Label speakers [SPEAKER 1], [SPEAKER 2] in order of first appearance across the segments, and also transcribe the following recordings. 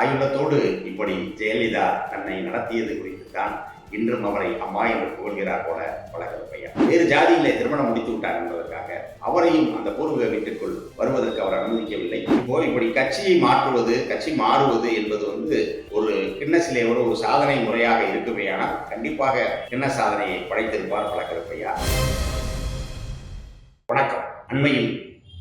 [SPEAKER 1] தாயுள்ளத்தோடு இப்படி ஜெயலலிதா தன்னை நடத்தியது குறித்து தான் இன்றும் அவரை அம்மா என்று புகழ்கிறார் போல பழகருப்பையா வேறு ஜாதியிலே திருமணம் முடித்து விட்டார் என்பதற்காக அவரையும் அந்த பூர்வீக வீட்டுக்குள் வருவதற்கு அவர் அனுமதிக்கவில்லை. இப்போ இப்படி கட்சியை மாற்றுவது கட்சி மாறுவது என்பது வந்து ஒரு கிண்ணசிலே ஒரு ஒரு சாதனை முறையாக இருக்குமேயானால் கண்டிப்பாக கிண்ண சாதனையை படைத்திருப்பார் பழகருப்பையா வணக்கம். அண்மையில்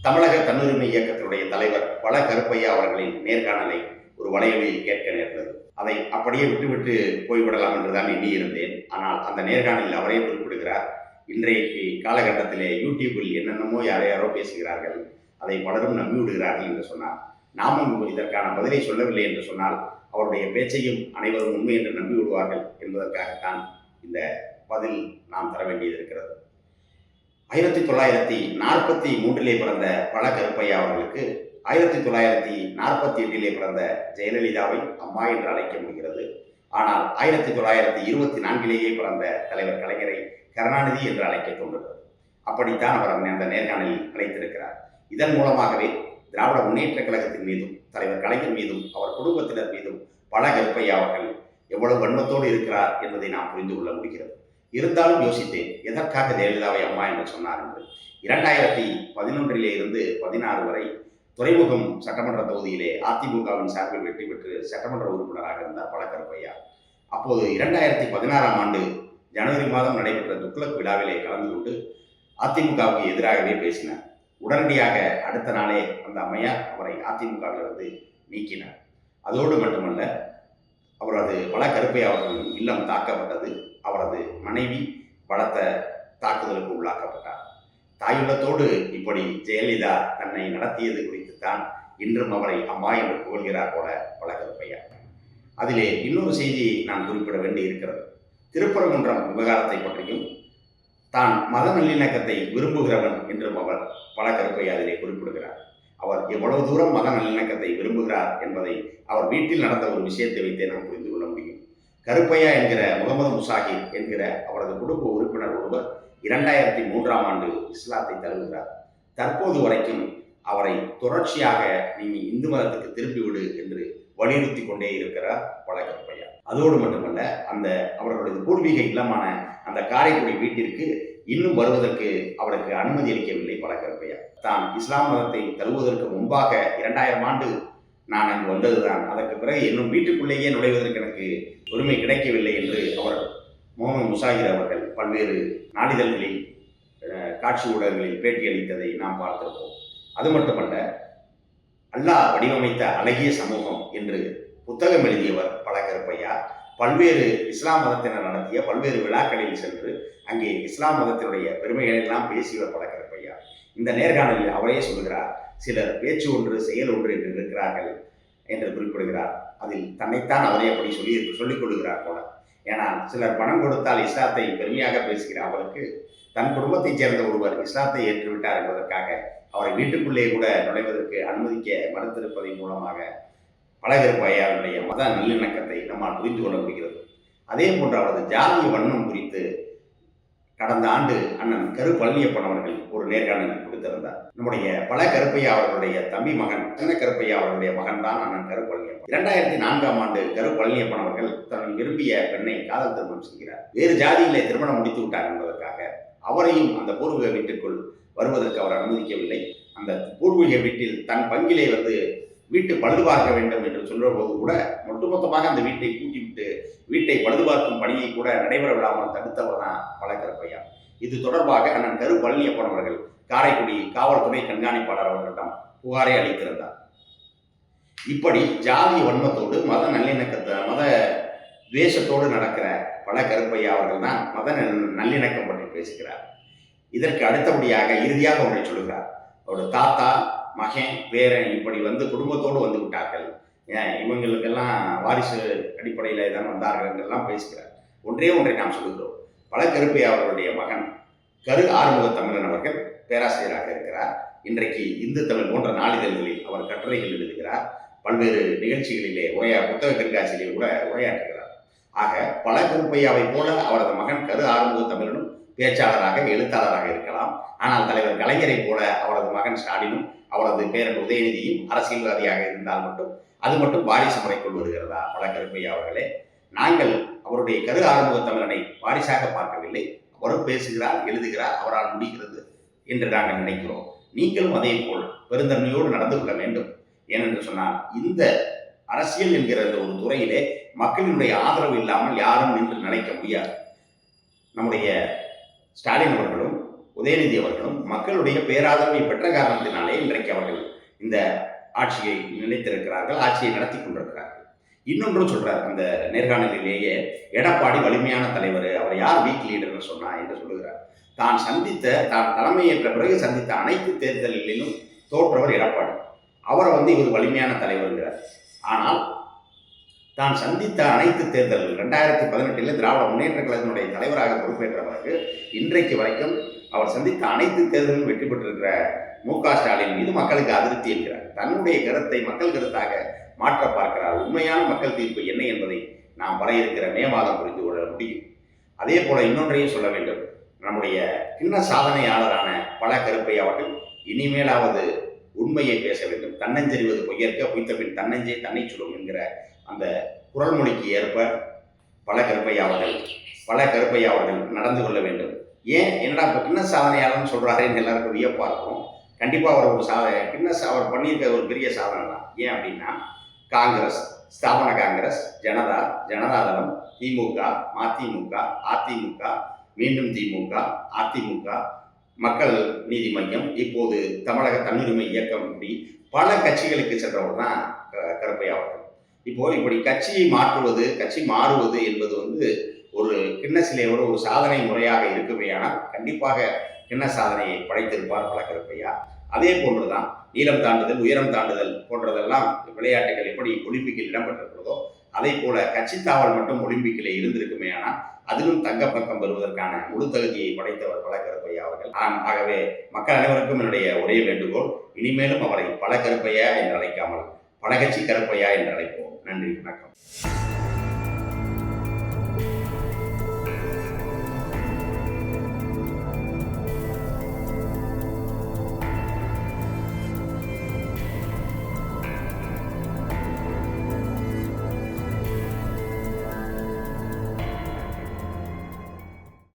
[SPEAKER 1] தமிழக தன்னுரிமை இயக்கத்தினுடைய தலைவர் பல கருப்பையா அவர்களின் நேர்காணலை ஒரு வலையொலியில் கேட்க நேர்ந்தது. அதை அப்படியே விட்டுவிட்டு போய்விடலாம் என்றுதான் எண்ணியிருந்தேன். ஆனால் அந்த நேர்காணலில் அவரே குறிப்பிடுகிறார் இன்றைக்கு காலகட்டத்திலே யூடியூபில் என்னென்னமோ யாரோ யாரோ பேசுகிறார்கள் அதை பலரும் நம்பிவிடுகிறார்கள் என்று சொன்னார். நாமும் இதற்கான பதிலை சொல்லவில்லை என்று சொன்னால் அவருடைய பேச்சையும் அனைவரும் உண்மை என்று நம்பிவிடுவார்கள் என்பதற்காகத்தான் இந்த பதில் நாம் தர வேண்டியது இருக்கிறது ஆயிரத்தி தொள்ளாயிரத்தி நாற்பத்தி மூன்றிலே பிறந்த பல கருப்பையா அவர்களுக்கு ஆயிரத்தி தொள்ளாயிரத்தி நாற்பத்தி எட்டிலே பிறந்த ஜெயலலிதாவை அம்மா என்று அழைக்க முடிகிறது. ஆனால் ஆயிரத்தி தொள்ளாயிரத்தி இருபத்தி நான்கிலேயே பிறந்த தலைவர் கலைஞரை கருணாநிதி என்று அழைக்க தோன்றுகிறது அப்படித்தான் அவர் அந்த நேர்காணலில் அழைத்திருக்கிறார். இதன் மூலமாகவே திராவிட முன்னேற்ற கழகத்தின் மீதும் தலைவர் கலைஞர் மீதும் அவர் குடும்பத்தினர் மீதும் பல கருப்பையா அவர்கள் எவ்வளவு வன்மத்தோடு இருக்கிறார் என்பதை நாம் புரிந்து கொள்ள முடிகிறது. இருந்தாலும் யோசித்தேன் எதற்காக ஜெயலலிதாவை அம்மா என்று சொன்னார்? என்று. இரண்டாயிரத்தி பதினொன்றிலே இருந்து பதினாறு வரை துறைமுகம் சட்டமன்ற தொகுதியிலே அதிமுகவின் சார்பில் வெற்றி பெற்று சட்டமன்ற உறுப்பினராக இருந்தார் பழக்கருப்பையா அப்போது இரண்டாயிரத்தி பதினாறாம் ஆண்டு ஜனவரி மாதம் நடைபெற்ற துக்ளக் விழாவிலே கலந்து கொண்டு அதிமுகவுக்கு எதிராகவே பேசினார். உடனடியாக அடுத்த நாளே அந்த அம்மையார் அவரை அதிமுகவிலிருந்து நீக்கினார். அதோடு மட்டுமல்ல அவரது பல கருப்பை அவர்களின் இல்லம் தாக்கப்பட்டது. அவரது மனைவி பலத்த தாக்குதலுக்கு உள்ளாக்கப்பட்டார். தாயுள்ளத்தோடு இப்படி ஜெயலலிதா தன்னை நடத்தியது குறித்துத்தான் இன்றும் அவரை அம்மா என்று புகழ்கிறார் போல பல அதிலே இன்னொரு செய்தியை நான் குறிப்பிட வேண்டி இருக்கிறது. திருப்பரங்குன்றம் விவகாரத்தை பற்றியும் தான் மத நல்லிணக்கத்தை விரும்புகிறவன் என்றும் அவர் பல கருப்பை அதிலே குறிப்பிடுகிறார். அவர் எவ்வளவு தூரம் மத நல்லிணக்கத்தை விரும்புகிறார் என்பதை அவர் வீட்டில் நடந்த ஒரு விஷயத்தை வைத்தே நாம் புரிந்து கொள்ள முடியும் கருப்பையா என்கிற முகமது முசாஹிர் என்கிற அவரது குடும்ப உறுப்பினர் ஒருவர் இரண்டாயிரத்தி மூன்றாம் ஆண்டு இஸ்லாத்தை தழுவுகிறார். தற்போது வரைக்கும் அவரை தொடர்ச்சியாக நீங்கள் இந்து மதத்துக்கு திரும்பிவிடு என்று வலியுறுத்தி கொண்டே இருக்கிறார் பல கருப்பையா. அதோடு மட்டுமல்ல அந்த அவர்களது பூர்வீக இல்லமான அந்த காரைக்குடி வீட்டிற்கு இன்னும் வருவதற்கு அவருக்கு அனுமதி அளிக்கவில்லை பல கருப்பையா. தான் இஸ்லாம் மதத்தை தழுவுவதற்கு முன்பாக இரண்டாயிரம் ஆண்டு நான் அங்கு வந்ததுதான். அதற்கு பிறகு இன்னும் வீட்டுக்குள்ளேயே நுழைவதற்கு எனக்கு உரிமை கிடைக்கவில்லை என்று அவர் முகமது முசாஹிர் அவர்கள் பல்வேறு நாளிதழ்களில் காட்சி ஊடகங்களில் பேட்டியளித்ததை நாம் பார்த்திருப்போம். அது மட்டுமல்ல அல்லாஹ் வடிவமைத்த அழகிய சமூகம் என்று புத்தகம் எழுதியவர் பல கருப்பையா பல்வேறு இஸ்லாம் மதத்தினர் நடத்திய பல்வேறு விழாக்களில் சென்று அங்கே இஸ்லாம் மதத்தினுடைய பெருமைகளை எல்லாம் பேசியவர் பல கருப்பையா இந்த நேர்காணலில் அவரே சொல்கிறார் சிலர் பேச்சு ஒன்று செயல் ஒன்று என்று இருக்கிறார்கள் என்று குறிப்பிடுகிறார். அதில் தன்னைத்தான் அவரே அப்படி சொல்லி சொல்லிக் கொள்கிறார் போல. ஏனால் சிலர் பணம் கொடுத்தால் இஸ்லாத்தை பெருமையாக பேசுகிற அவருக்கு தன் குடும்பத்தைச் சேர்ந்த ஒருவர் இஸ்லாத்தை ஏற்றுவிட்டார் என்பதற்காக அவரை வீட்டுக்குள்ளே கூட நுழைவதற்கு அனுமதிக்க மறுத்திருப்பதன் மூலமாக பழகருப்பையாருடைய மத நல்லிணக்கத்தை நம்மால் புரிந்து கொள்ள முடிகிறது. அதே போன்று அவரது ஜாதிய வண்ணம் குறித்து கடந்த ஆண்டு அண்ணன் கரு பழனியப்பன் அவர்கள் ஒரு நேர்காணல் கொடுத்திருந்தார். நம்முடைய பல கருப்பையா அவர்களுடைய தம்பி மகன் சின்ன கருப்பையா அவர்களுடைய மகன் தான் அண்ணன் கரு பழனியப்பன். இரண்டாயிரத்தி நான்காம் ஆண்டு கரு பழனியப்பன் அவர்கள் தன் விரும்பிய பெண்ணை காதல் திருமணம் செய்கிறார். வேறு ஜாதியிலே திருமணம் முடித்து விட்டார் என்பதற்காக அவரையும் அந்த பூர்வீக வீட்டுக்குள் வருவதற்கு அவர் அனுமதிக்கவில்லை. அந்த பூர்வீக வீட்டில் தன் பங்கிலே வந்து வீட்டு பழுது பார்க்க வேண்டும் என்று சொல்ற போது கூட ஒட்டுமொத்தமாக அந்த வீட்டை கூட்டி வீட்டை பழுது பார்க்கும் பணியை கூட நடைபெற விடாமல் தடுத்தவர் தான் பழக்கருப்பையா இது தொடர்பாக அண்ணன் கரு பழனியப்பன் அவர்கள் காரைக்குடி காவல்துறை கண்காணிப்பாளர் அவர்களிடம் புகாரை அளித்திருந்தார். இப்படி ஜாதி வன்மத்தோடு மத நல்லிணக்கத்தை மத துவேஷத்தோடு நடக்கிற பல கருப்பையா அவர்கள் தான் மத நல்லிணக்கம் பற்றி பேசுகிறார். இதற்கு அடுத்தபடியாக இறுதியாக ஒன்றை சொல்கிறார் அவருடைய தாத்தா மகன் பேரன் இப்படி வந்து குடும்பத்தோடு வந்து விட்டார்கள். ஏன் இவங்களுக்கெல்லாம் வாரிசு அடிப்படையில் தான் வந்தார்கள் என்றெல்லாம் பேசுகிறார். ஒன்றே ஒன்றை நாம் சொல்லுகிறோம். பல கருப்பை அவர்களுடைய மகன் கரு ஆறுமுக தமிழன் அவர்கள் பேராசிரியராக இருக்கிறார். இன்றைக்கு இந்து தமிழ் போன்ற நாளிதழ்களில் அவர் கட்டுரைகள் எழுதுகிறார். பல்வேறு நிகழ்ச்சிகளிலே உரையா புத்தக கண்காட்சியிலே கூட உரையாற்றுகிறார். ஆக பல கருப்பையாவை போல அவரது மகன் கரு ஆறுமுக தமிழனும் பேச்சாளராக எழுத்தாளராக இருக்கலாம். ஆனால் தலைவர் கலைஞரை போல அவரது மகன் ஸ்டாலினும் அவரது பேரன் உதயநிதியும் அரசியல்வாதியாக இருந்தால் மட்டும் அது மட்டும் வாரிசு முறைக்குள் வருகிறதா? பல அவர்களே நாங்கள் அவருடைய கரு ஆரம்ப தமிழனை வாரிசாக பார்க்கவில்லை. அவரும் பேசுகிறார் எழுதுகிறார் அவரால் முடிகிறது என்று நாங்கள் நினைக்கிறோம். நீங்களும் அதே போல் பெருந்தன்மையோடு நடந்து கொள்ள வேண்டும். ஏனென்று சொன்னால் இந்த அரசியல் என்கிற இந்த ஒரு துறையிலே மக்களினுடைய ஆதரவு இல்லாமல் யாரும் நின்று நினைக்க முடியாது. நம்முடைய ஸ்டாலின் அவர்களும் உதயநிதி அவர்களும் மக்களுடைய பேராதரவை பெற்ற காரணத்தினாலே இன்றைக்கு அவர்கள் இந்த ஆட்சியை நினைத்திருக்கிறார்கள் ஆட்சியை நடத்தி கொண்டிருக்கிறார்கள். இன்னொன்றும் சொல்றார் அந்த நேர்காணலிலேயே எடப்பாடி வலிமையான தலைவர் அவர் யார் வீக் லீடர்னு சொன்னா என்று சொல்லுகிறார். தான் சந்தித்த தான் தலைமையேற்ற பிறகு சந்தித்த அனைத்து தேர்தல்களிலும் தோற்றவர் எடப்பாடி. அவரை வந்து இவர் வலிமையான தலைவருங்கிறார். ஆனால் தான் சந்தித்த அனைத்து தேர்தல்கள் ரெண்டாயிரத்தி பதினெட்டில் திராவிட முன்னேற்ற கழகத்தினுடைய தலைவராக பொறுப்பேற்ற பிறகு இன்றைக்கு வரைக்கும் அவர் சந்தித்த அனைத்து தேர்தலும் வெற்றி பெற்றிருக்கிற மு க. ஸ்டாலின் மீது மக்களுக்கு அதிருப்தி இருக்கிறார். தன்னுடைய கருத்தை மக்கள் கருத்தாக மாற்ற பார்க்கிறார். உண்மையான மக்கள் தீர்ப்பு என்ன என்பதை நாம் வர இருக்கிற மே மாதம் புரிந்து கொள்ள முடியும். அதே போல இன்னொன்றையும் சொல்ல வேண்டும். நம்முடைய கிண்ண சாதனையாளரான பல கருப்பை அவர்கள் இனிமேலாவது உண்மையை பேச வேண்டும். தன்னஞ்செறிவது பொய்யற்க பொய்த்த பின் தன்னஞ்சே தன்னை சுடும் என்கிற அந்த குரல் மொழிக்கு ஏற்ப பல கருப்பை அவர்கள் பல கருப்பையா அவர்கள் நடந்து கொள்ள வேண்டும். ஏன்? என்னடா இப்போ கிண்ண சாதனையாளர்னு சொல்கிறாரே எல்லாருக்கும் வியப்பாக இருக்கும். கண்டிப்பாக அவர் ஒரு சாதனை. கின்னஸ் அவர் பண்ணியிருக்க ஒரு பெரிய சாதனை தான் ஏன் அப்படின்னா காங்கிரஸ் ஸ்தாபன காங்கிரஸ் ஜனதா ஜனதாதளம் திமுக மதிமுக அதிமுக மீண்டும் திமுக அதிமுக மக்கள் நீதி மையம் இப்போது தமிழக தன்னுரிமை இயக்கம் இப்படி பல கட்சிகளுக்கு சென்றவர் தான் க- கருப்பையா அவர்கள். இப்போ இப்படி கட்சியை மாற்றுவது கட்சி மாறுவது என்பது வந்து ஒரு கிண்ணசிலையோட ஒரு சாதனை முறையாக இருக்குமேயானால் கண்டிப்பாக என்ன சாதனையை படைத்திருப்பார் பல அதே அதே போன்றுதான் நீளம் தாண்டுதல் உயரம் தாண்டுதல் போன்றதெல்லாம் விளையாட்டுகள் எப்படி ஒலிம்பிக்கில் இடம்பெற்றிருக்கிறதோ அதே போல கட்சித்தாவல் மட்டும் ஒலிம்பிக்கிலே இருந்திருக்குமே ஆனால் அதிலும் தங்கப்பக்கம் பெறுவதற்கான முழு தகுதியை படைத்தவர் பல அவர்கள். ஆம், ஆகவே மக்கள் அனைவருக்கும் என்னுடைய ஒரே வேண்டுகோள் இனிமேலும் அவரை பல என்று அழைக்காமல் பல கட்சி கருப்பையா என்று அழைப்போம். நன்றி வணக்கம்.